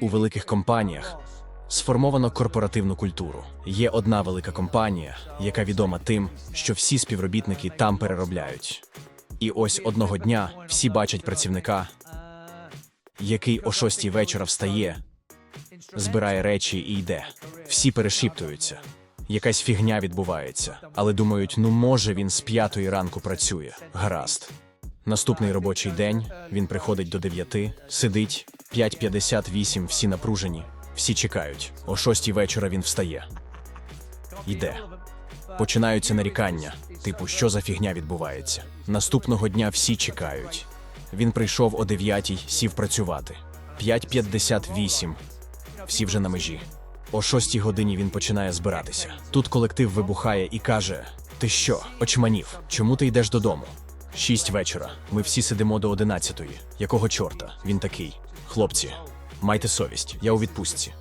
У великих компаніях сформовано корпоративну культуру. Є одна велика компанія, яка відома тим, що всі співробітники там переробляють. І ось одного дня всі бачать працівника, який о шостій вечора встає, збирає речі і йде. Всі перешіптуються. Якась фігня відбувається, але думають, ну може він з п'ятої ранку працює. Гаразд. Наступний робочий день він приходить до дев'яти, сидить 5.58, всі напружені, всі чекають. О шостій вечора він встає. Йде. Починаються нарікання, типу, що за фігня відбувається. Наступного дня всі чекають. Він прийшов о 9, сів працювати. 5.58. Всі вже на межі. О 6 годині він починає збиратися. Тут колектив вибухає і каже: Ти що, очманів? Чому ти йдеш додому? Шість вечора. Ми всі сидимо до одинадцятої. Якого чорта? Він такий. Хлопці, майте совість, я у відпустці.